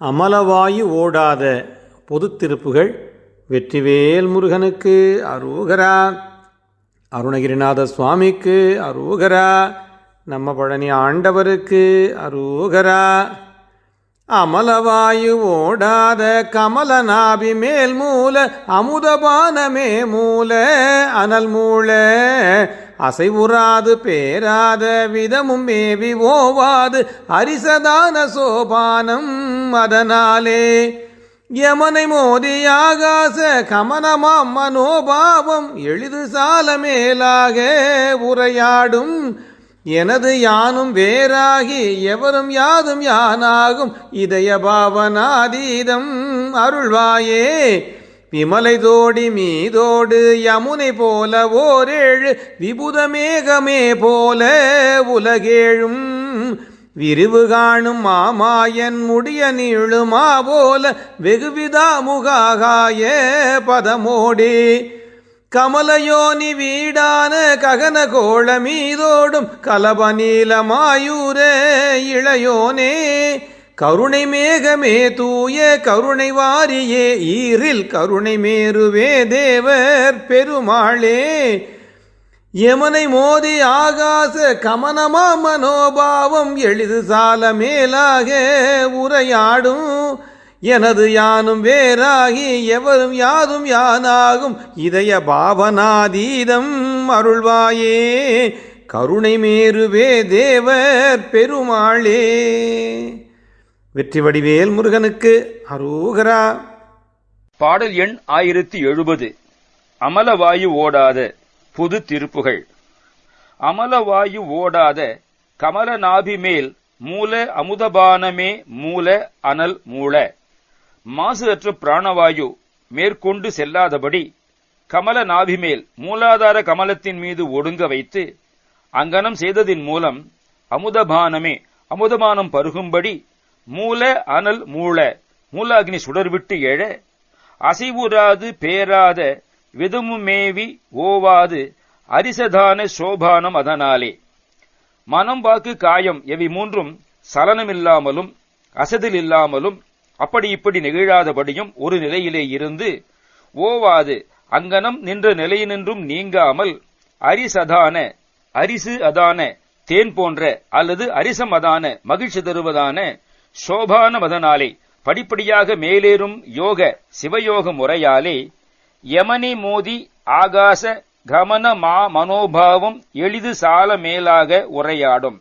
அமலவாயு ஓடாத பொது திருப்புகள் வெற்றிவேல் முருகனுக்கு அரோகரா அருணகிரிநாத சுவாமிக்கு அரோகரா. நம்ம பழனி ஆண்டவருக்கு அரோகரா. அமலவாயு ஓடாத கமலநாபி மேல் மூல அமுதபானமே மூல அனல் மூல. அசைவுறாது பேராத விதமும் மேவி ஓவாது அரிசதான சோபானம் அதனாலே. யமனை மோதி ஆகாச கமனமாம் மனோபாவம் எளிது சால மேலாக உரையாடும். எனது யானும் வேறாகி எவரும் யாதும் யானாகும். இதய பாவனாதீதம் அருள்வாயே. விமலை தோடி மீதோடு யமுனை போல ஓரேழு. விபுத மேகமே போல உலகேழும். விரிவு காணும் மாமாயன் முடிய நீளுமா போல வெகுவிதா முகாகாயே பதமோடி. கமலயோனி வீடான ககன கோள மீதோடும் கலப நீலமாயூரே இளையோனே. கருணை மேகமே தூய கருணை வாரியே ஈரில் கருணை மேருவே தேவர் பெருமாளே. யமனை மோதி ஆகாச கமனமா மனோபாவம் எளிது சால மேலாக உரையாடும். எனது யானும் வேறாகி எவரும் யாதும் யானாகும். இதய பாவனாதீதம் அருள்வாயே. கருணை மேருவே தேவர் பெருமாளே. வெற்றி வடிவேல் முருகனுக்கு அரோகரா. பாடல் எண் ஆயிரத்தி எழுபது. அமலவாயு ஓடாத. புது திருப்புகள். அமலவாயு ஓடாத கமலநாபி மேல் மூல அமுதபானமே மூல அனல் மூல. மாசு அற்ற பிராணவாயு மேற்கொண்டு செல்லாதபடி கமல நாபி மேல் மூலாதார கமலத்தின் மீது ஒடுங்க வைத்து அங்கனம் செய்ததின் மூலம் அமுதபானமே அமுதபானம் பருகும்படி மூல அனல் மூல மூலாகினி சுடர்விட்டு எழ அசைவுறாது பேராத விதமுமேவி ஓவாது அரிசதான சோபானம் அதனாலே. மனம் வாக்கு காயம் எவை மூன்றும் சலனமில்லாமலும் அசதில் இல்லாமலும் அப்படி இப்படி நெகிழாதபடியும் ஒரு நிலையிலே இருந்து ஓவாது அங்கனம் நின்ற நிலையினின்றும் நீங்காமல் அரிசதான அரிசு அதான தேன் போன்ற அல்லது அரிசம் அதான மகிழ்ச்சி தருவதான சோபான மதனாலே படிப்படியாக மேலேறும் யோக சிவயோக முறையாலே யமனி மோதி ஆகாச கமன மா மனோபாவம் எளிது சால மேலாக உரையாடும்.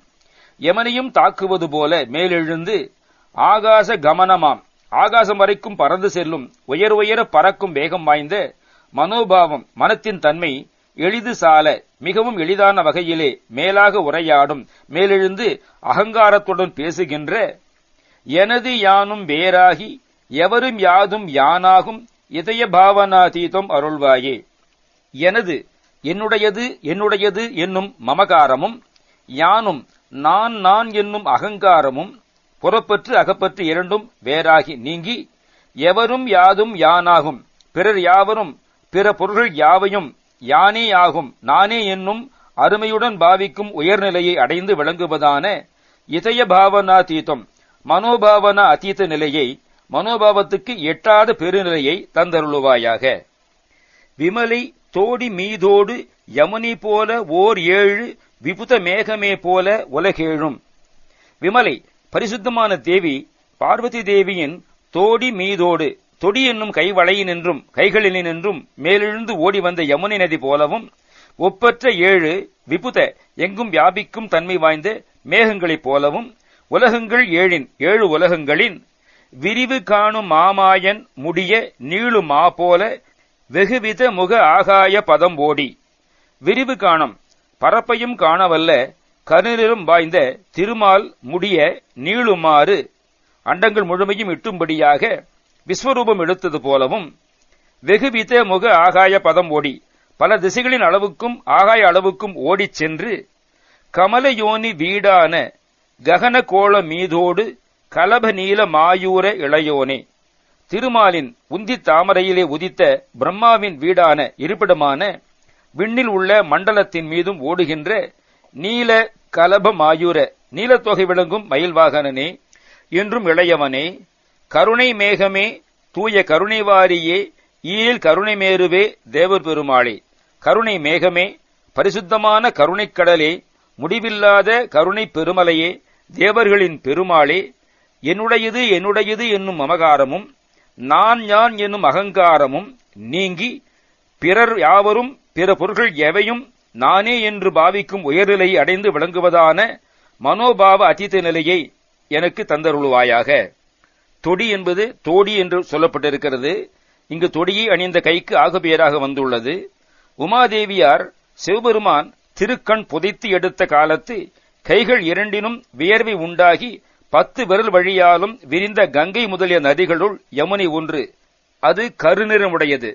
யமனையும் தாக்குவது போல மேலெழுந்து ஆகாச கமனமாம். ஆகாசம் வரைக்கும் பறந்து செல்லும். உயர் உயர பறக்கும் வேகம் வாய்ந்த மனோபாவம் மனத்தின் தன்மை எளிது சால மிகவும் எளிதான வகையிலே மேலாக உரையாடும். மேலெழுந்து அகங்காரத்துடன் பேசுகின்ற எனது யானும் வேறாகி எவரும் யாதும் யானாகும் இதய பாவனாதீதம் அருள்வாயே? எனது என்னுடையது என்னுடையது என்னும் மமகாரமும் யானும் நான் நான் என்னும் அகங்காரமும் புறப்பற்று அகப்பற்று இரண்டும் வேறாகி நீங்கி எவரும் யாதும் யானாகும் பிறர் யாவரும் பிற பொருள்கள் யாவையும் யானே ஆகும் நானே என்னும் அருமையுடன் பாவிக்கும் உயர்நிலையை அடைந்து விளங்குவதான இதய பாவனாதீதம் மனோபாவனா அதீத நிலையை மனோபாவத்துக்கு எட்டாத பெருநிலையை தந்தருளுவாயாக. விமலை தோடி மீதோடு யமுனி போல ஓர் ஏழு விபுத மேகமே போல உலகேழும். விமலை பரிசுத்தமான தேவி பார்வதி தேவியின் தோடி மீதோடு தொடி என்னும் கைவளையினின்றும் கைகளினின்றும் மேலெழுந்து ஓடி வந்த யமுனை நதி போலவும் ஒப்பற்ற ஏழு விபுத எங்கும் வியாபிக்கும் தன்மை வாய்ந்த மேகங்களைப் போலவும் உலகங்கள் ஏழின் ஏழு உலகங்களின் விரிவு காணும் மாமாயன் முடிய நீளு மா போல வெகுவித முக ஆகாய பதம் ஓடி விரிவு காணும் பரப்பையும் காணவல்ல கருநிறம் வாய்ந்த திருமால் முடிய நீளுமாறு அண்டங்கள் முழுமையும் இட்டும்படியாக விஸ்வரூபம் எடுத்தது போலவும் வெகுவித முக ஆகாய பதம் ஓடி. பல திசைகளின் அளவுக்கும் ஆகாய அளவுக்கும் ஓடிச் சென்று கமலயோனி வீடான ககன கோள மீதோடு கலப நீல மாயூர இளையோனே. திருமாலின் உந்தி தாமரையிலே உதித்த பிரம்மாவின் வீடான இருப்பிடமான விண்ணில் உள்ள மண்டலத்தின் மீதும் ஓடுகின்ற நீல கலப மாயூர நீலத்தொகை விளங்கும் மயில்வாகனனே என்றும் இளையவனே கருணை மேகமே தூய கருணைவாரியே ஈழில் கருணை மேருவே தேவர் பெருமாளே. கருணை மேகமே பரிசுத்தமான கருணைக்கடலே முடிவில்லாத கருணை பெருமலையே தேவர்களின் பெருமாளே என்னுடையது என்னுடையது என்னும் மமகாரமும் நான் யான் என்னும் அகங்காரமும் நீங்கி பிறர் யாவரும் பிற பொருள்கள் எவையும் நானே என்று பாவிக்கும் உயர்நிலையை அடைந்து விளங்குவதான மனோபாவ அதீத நிலையை எனக்கு தந்தருளுவாயாக. தொடி என்பது தோடி என்று சொல்லப்பட்டிருக்கிறது. இங்கு தொடியை அணிந்த கைக்கு ஆகுபெயராக வந்துள்ளது. உமாதேவியார் சிவபெருமான் திருக்கண் புதைத்து எடுத்த காலத்து கைகள் இரண்டினும் வியர்வை உண்டாகி பத்து விரல் வழியாலும் விரிந்த கங்கை முதலிய நதிகளுள் யமுனை ஒன்று. அது கருநிறமுடையது.